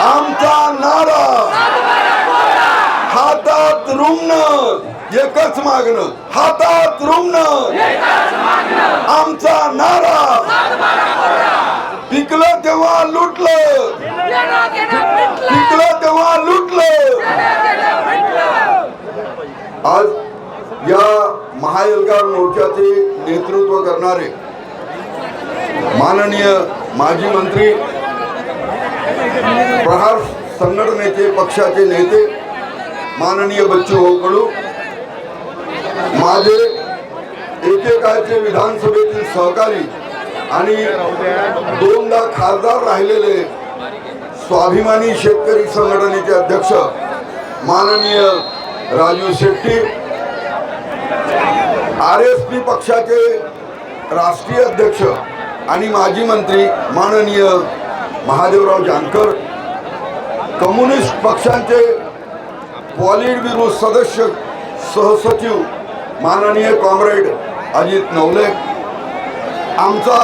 आमचा नारा. हातात रुग्ण एकच मागणं. हातात रुग्ण आमचा नारा. पिकलं तेव्हा लुटलं. पिकलं तेव्हा लुटलं. आज या महायलगार मोर्चाचे नेतृत्व करणारे माननीय माजी मंत्री प्रहार संघटनेचे पक्षाचे नेते माननीय बच्चू होकडू कडू माझे एकेकाळचे विधानसभेतील सहकारी आणि दोनदा खासदार राहिलेले स्वाभिमानी शेतकरी संघटनेचे अध्यक्ष माननीय Raju Shetti R S P पक्षाचे राष्ट्रीय अध्यक्ष आणि माजी मंत्री माननीय महादेवराव जानकर कम्युनिस्ट पक्षांचे पॉलिट ब्युरो सदस्य सहसचिव माननीय कॉम्रेड अजित नवले आमचा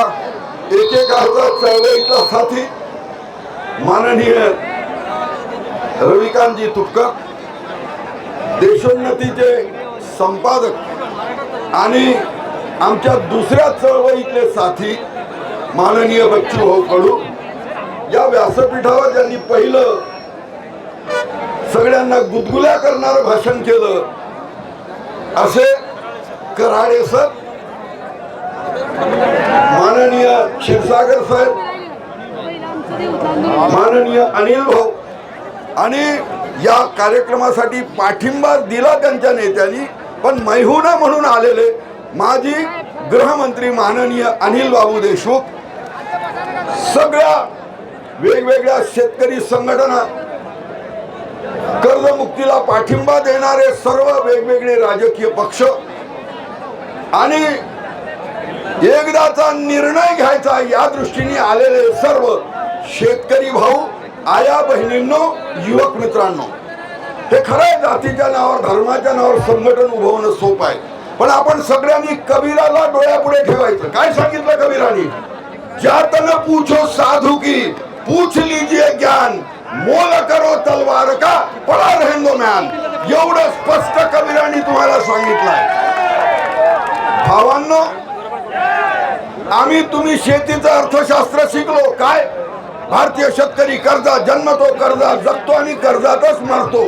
एकेकाचा चळवळीचा साथी माननीय रविकांतजी तुपकर देशोन्नतीचे संपादक आणि आमच्या दुसऱ्या चळवळीतले साथी माननीय बच्चूभाऊ कडू या व्यासपीठावर ज्यांनी पहिलं सगळ्यांना गुदगुल्या करणारं भाषण केलं. असे कराडे सर माननीय क्षीरसागर साहेब माननीय अनिल भाऊ आणि या कार्यक्रमासाठी पाठिंबा दिला त्यांच्या नेत्यांनी पण मैहुना म्हणून आलेले माजी गृहमंत्री माननीय अनिल बाबू देशमुख सगळ्या वेगवेगळ्या शेतकरी संघटना कर्जमुक्तीला पाठिंबा देणारे सर्व वेगवेगळे राजकीय पक्ष आणि एकदाचा निर्णय घ्यायचा या दृष्टीने आलेले सर्व शेतकरी भाऊ आया बहिणींनो युवक मित्रांनो हे खरंय जातीच्या नावावर धर्माच्या नावावर संघटन उभवणं सोपं आहे. पण आपण सगळ्यांनी कबीराला डोळ्यापुढे ठेवायचं. काय सांगितलं कबीराने? जातन पूछो साधु की पूछ लीजिए ज्ञान। मोल करो तलवार का पळा रहेंदो म्यान। एवढं स्पष्ट कबीरानी तुम्हाला सांगितलंय. भावांनो आम्ही तुम्ही शेतीचं अर्थशास्त्र शिकलो. काय? भारतीय शेतकरी कर्जा जन्मतो कर्जात जगतो आणि कर्जातच मरतो.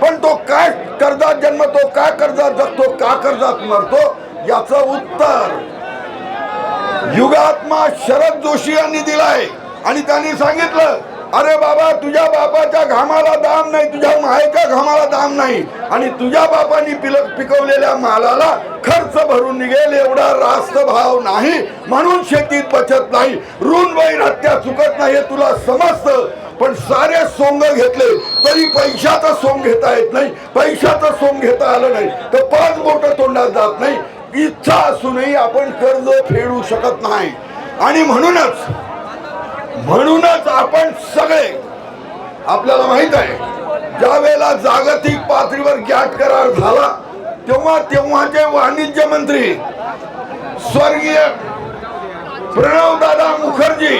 पण तो काय कर्जात जन्मतो का कर्जात जगतो का कर्जात मरतो याचं उत्तर युगात्मा शरद जोशी यांनी दिलाय. आणि त्यांनी सांगितलं अरे बाबा तुझ्या बापाच्या घामाला दाम नाही तुझ्या मायेच्या घामाला दाम नाही. आणि तुझ्या बापानी पिल पिकवलेल्या मालाला खर्च भरून निघेल एवढा रास्त भाव नाही. म्हणून शेतीत बचत नाही. ऋण बैर हत्या चुकत नाही हे तुला समजतं. पण सारे सोंग घेतले तरी पैशाचं सोंग घेता येत नाही. पैशाचं सोंग घेता आलं नाही. तर पाच बोट तोंडात जात नाही. इच्छा असूनही आपण कर्ज फेडू शकत नाही. आणि म्हणूनच म्हणूनच आपण सगळे आपल्याला माहीत आहे ज्या वेळेला जागतिक पातळीवर गॅट करार झाला तेव्हा तेव्हाचे वाणिज्य मंत्री स्वर्गीय प्रणवदादा मुखर्जी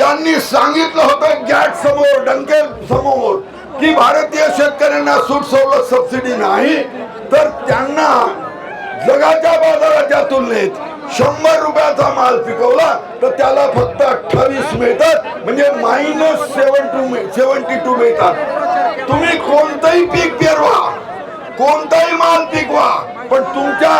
यांनी सांगितलं होतं गॅट समोर डंके समोर की भारतीय शेतकऱ्यांना सूट सवलत सबसिडी नाही तर त्यांना जगाच्या बाजाराच्या तुलनेत शंभर रुपयाचा माल पिकवला तर त्याला फक्त अठ्ठावीस मिळतात. म्हणजे minus seven two seventy two मिळतात. तुम्ही कोणतंही पीक पेरवा. कोणताही माल पिकवा. पण तुमच्या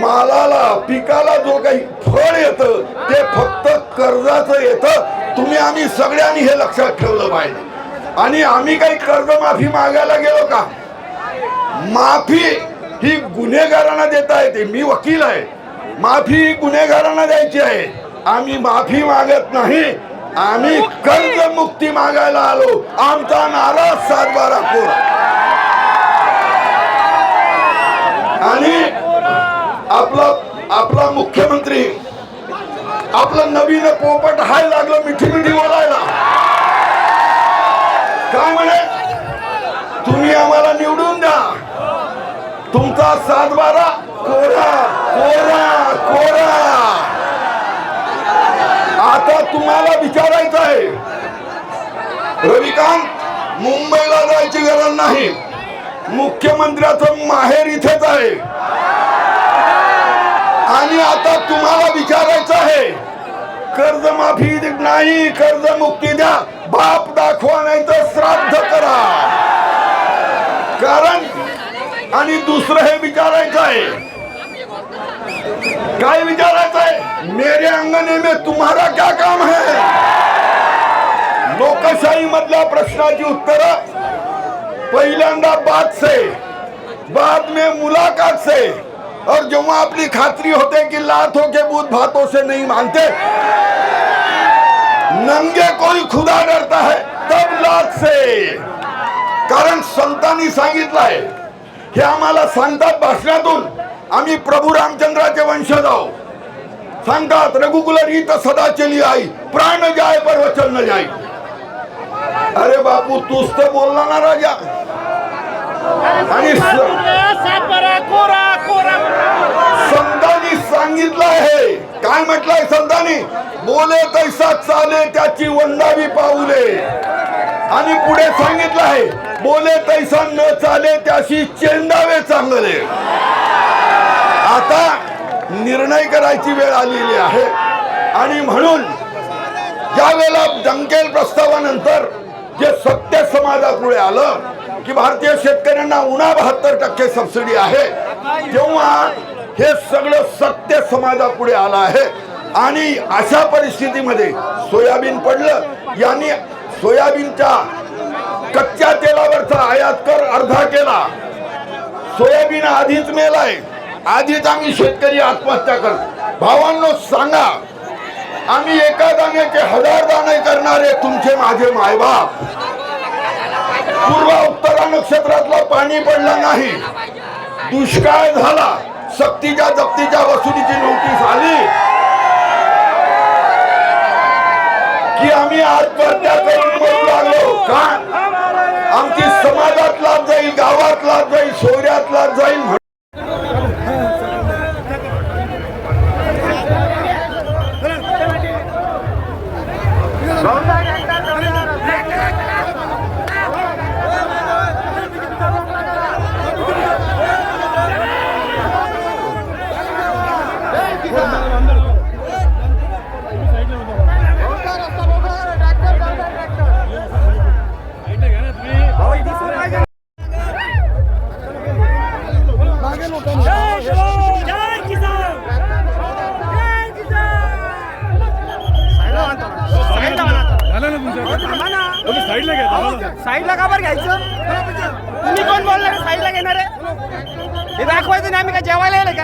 मालाला पिकाला जो काही फळ येतं ते फक्त कर्जाचं येतं. तुम्ही आम्ही सगळ्यांनी हे लक्षात ठेवलं पाहिजे. आणि आम्ही काही कर्जमाफी मागायला गेलो का? माफी ही गुन्हेगारांना देता येते मी वकील आहे. माफी ही गुन्हेगारांना द्यायची आहे. आम्ही माफी मागत नाही. आम्ही कर्ज मुक्ती मागायला आलो. आमचा नारा सातबारा कोरा. आणि आपला आपला मुख्यमंत्री आपलं नवीन पोपट हाय लागलं मिठी मिठी बोलायला. काय म्हणे? तुम्ही आम्हाला निवडून द्या. तुमचा सातबारा. कोरा कोरा कोरा. आता तुम्हाला विचारायचं आहे. रविकांत मुंबईला जायची गरज नाही. मुख्यमंत्र्याचं माहेर इथेच आहे. आणि आता तुम्हाला विचारायचं आहे. कर्जमाफी नाही कर्जमुक्ती द्या. बाप दाखवा नाही तर श्राद्ध करा. कारण आणि दुसरं हे विचारायचं आहे. काय विचारायचं आहे? मेरे अंगणे में तुम्हारा क्या काम है? लोकशाही मधल्या प्रश्नाची उत्तर पहिल्यांदा बात से बाद में मुलाकात से और जेव्हा आपली खात्री होते की लातों के बूथ भातों से नहीं मानते, नंगे कोई खुदा डरता है, तब लात से कारण संतांनी सांगितलंय हे आम्हाला सांगतात भाषणातून. आम्ही प्रभू रामचंद्राचे वंशज आहो सांगतात रघुकुल रीत सदा चली आई प्राण जाय पर वचन न जाय अरे बापू तूच तर बोलला ना राजा. आणि संतांनी सांगितलं आहे. काय म्हटलंय संतांनी? बोले तैसा चाले त्याची वंदावी पाऊले. आणि पुढे सांगितलं आहे बोले तैसा न चाले त्याशी चेंडावे चांगले. आता निर्णय करायची वेळ आलेली आहे. आणि म्हणून ज्या वेळेला प्रस्तावानंतर जे सत्य समाजापुढे आलं की भारतीय शेतकऱ्यांना उणा बहात्तर टक्के सबसिडी आहे तेव्हा हे सगळं सत्य समाजापुढे आलं आहे. आणि अशा परिस्थितीमध्ये सोयाबीन पडलं यांनी सोयाबीनच्या कच्च्या तेलावरचा आयात कर अर्धा केला. सोयाबीन आधीच मेलाय. आधीच आम्ही शेतकरी आत्महत्या करतो भावांनो सांगा आम्ही एका दाण्याचे हजार दाणे करणारे तुमचे माझे मायबाप. पूर्व उत्तरा नक्षत्रातला पाणी पडलं नाही. दुष्काळ झाला. सक्तीच्या जप्तीच्या वसुलीची नोटीस आली. की आम्ही आजपर्यंत समाजात लाभ जाईल गावात लाभ जाईल शहरात लाभ जाईल. साईडला घ्या. साईडला का बरं घ्यायचं तुम्ही कोण बोलणार साईडला घेणार आहे हे दाखवायचं नाही आम्ही काय जेवायला येले का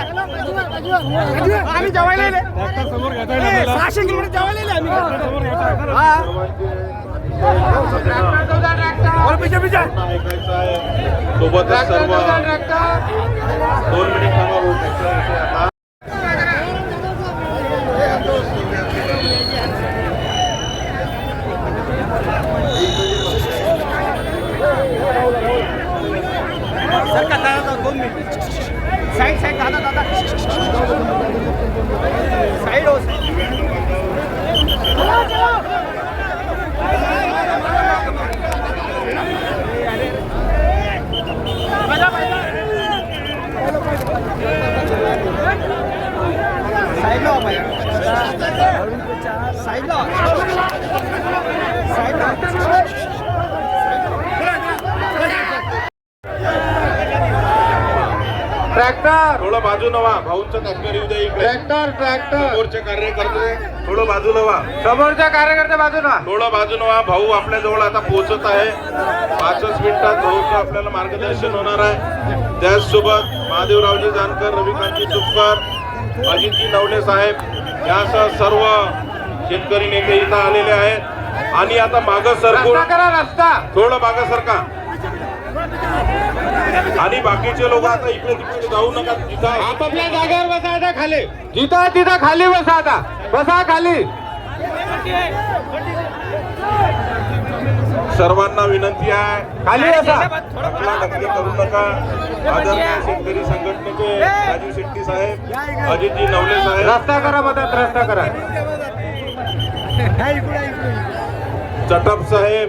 आम्ही जेवायला येईल. सहाशे किलोमीटर जेवायला आम्ही येईल. हा. आहे सोबतच सर्व दोन मिनिट थांबा भाऊ. आता सर का दादा दोन मिनिट साईड साईड दादा दादा साईड हो साईडला हो बाई. साईडला ट्रॅक्टर थोडं बाजूला व्हा भाऊंचं ट्रॅक्टर येऊ द्या इकडे. ट्रॅक्टर ट्रॅक्टर समोरचे कार्यकर्ते थोडं बाजूला व्हा समोरच्या कार्यकर्ते बाजूला थोडं बाजूला व्हा भाऊ आपल्या जवळ आता पोहोचत आहे. पाचच मिनिटात भाऊचं आपल्याला मार्गदर्शन होणार आहे. त्याचसोबत महादेवरावजी जानकर रविकांतजी तुपकर अजितजी नवले साहेब यासह सर्व शेतकरी नेते इथं आलेले आहेत. आणि आता मागं सरकून रस्ता! थोडं मागं सरका. आणि बाकीचे लोक आता इकडे तिकडे जाऊ नका जिथं आपापल्या जागेवर बसा आता खाली. जिथं तिथं खाली बसा आता. बसा खाली. सर्वांना विनंती आहे. खाली बसा. आपला नक्की करू नका. आदरणीय शेतकरी संघटनेचे राजू शेट्टी साहेब अजितजी नवले साहेब. रस्ता करा मदत रस्ता करा. चटप साहेब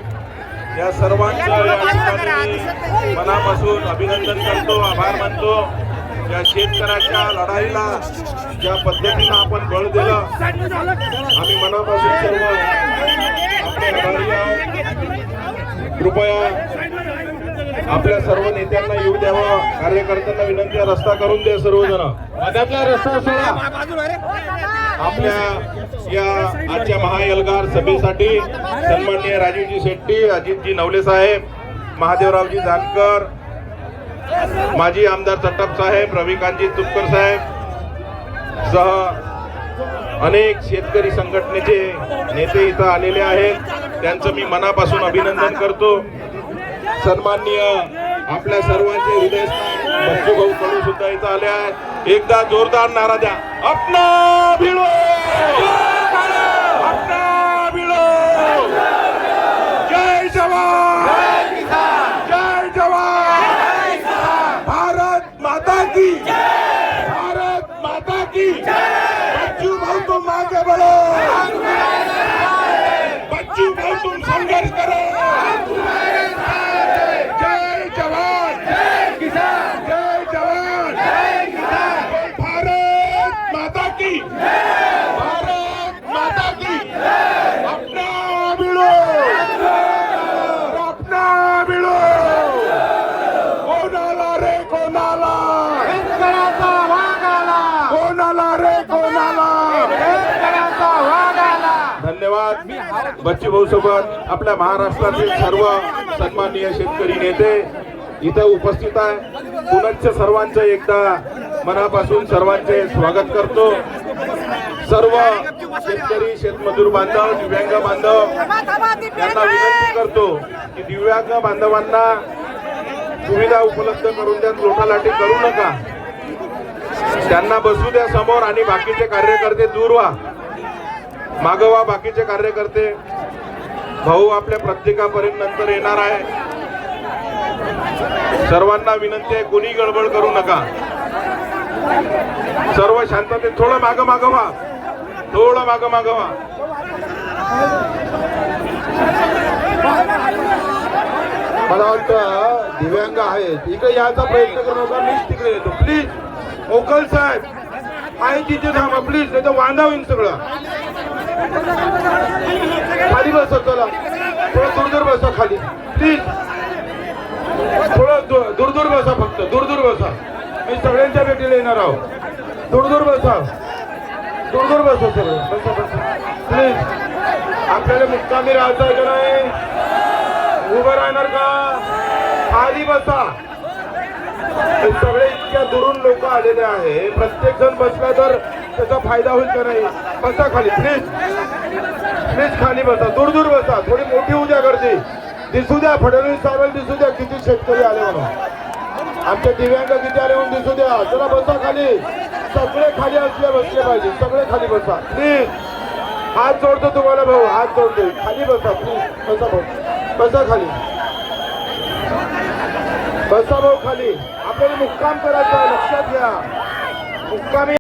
या सर्वांचं या ठिकाणी मनापासून अभिनंदन करतो आभार मानतो. या शेतकऱ्याच्या लढाईला ज्या पद्धतीनं आपण बळ दिलं आम्ही मनापासून सर्व कृपया आपल्या सर्व नेत्यांना येऊ द्यावं कार्यकर्त्यांना विनंती रस्ता करून द्या सर्वजण. मध्यातला रस्ता सोडा. आपल्या या आजच्या महाएल्गार सभेसाठी सन्माननीय राजीवजी शेट्टी अजितजी नवले साहेब महादेवरावजी जानकर माजी आमदार चट्टप साहेब रविकांतजी तुपकर साहेब सह अनेक शेतकरी संघटनेचे नेते इथं आलेले आहेत. त्यांचं मी मनापासून अभिनंदन करतो. सन्माननीय आपल्या सर्वांचे हृदय बच्चू भाऊ कडू सुद्धा इथं आले आहेत. एकदा जोरदार नारा द्या. अपना भिडो धन्यवाद बच्चू भाऊ सोबत आपल्या महाराष्ट्रातील सर्व सन्माननीय शेतकरी नेते इथे उपस्थित आहे. पुनश्च सर्वांचं एकदा मनापासून सर्वांचे स्वागत करतो. सर्व शेतकरी शेतमजूर बांधव दिव्यांग बांधव यांना विनंती करतो की दिव्यांग बांधवांना सुविधा उपलब्ध करून द्या लोटालाटी करू नका. त्यांना बसू द्या समोर आणि बाकीचे कार्यकर्ते दूर व्हा. मागवा बाकीचे कार्यकर्ते. भाऊ आपल्या प्रत्येकापर्यंत नंतर येणार आहे. सर्वांना विनंती आहे कोणी गडबड करू नका. सर्व शांततेत थोडं माग मागवा थोडं माग मागवा मला वाटतं दिव्यांग आहेत. इकडे यायचा प्रयत्न करू नका. मीच तिकडे येतो. प्लीज ओकल साहेब. आहे तिथे थांबा प्लीज नाही तर वांदा होईल सगळं. खाली बसा चला. थोडं दूर दूर बसा खाली. प्लीज थोडं दू- दूर दूर बसा फक्त. दूर दूर बसा. मी सगळ्यांच्या भेटीला येणार आहोत दूर दूर बसा. दूर दूर बसा सगळं. बसा बसा. प्लीज आपल्याला मुक्कामी राहायचं आहे का नाही? उभं राहणार का? खाली बसा. सगळे इतक्या दुरून लोक आलेले आहे. प्रत्येक जण बसला तर त्याचा फायदा होईल का नाही? बसा खाली प्लीज प्लीज खाली बसा दूर दूर बसा. थोडी मोठी होऊ द्या गर्दी. दिसू द्या फडणवीस साहेबांना दिसू द्या किती शेतकरी आले म्हणून. आमच्या दिव्यांग किती आले म्हणून दिसू द्या. चला बसा खाली. सगळे खाली असले बसले पाहिजे. सगळे खाली बसा. प्लीज हात जोडतो तुम्हाला भाऊ हात जोडतोय खाली बसा प्लीज बसा भाऊ. बसा खाली. बसा भाऊ खाली. आपल्याला मुक्काम करायचा लक्षात घ्या. मुक्कामी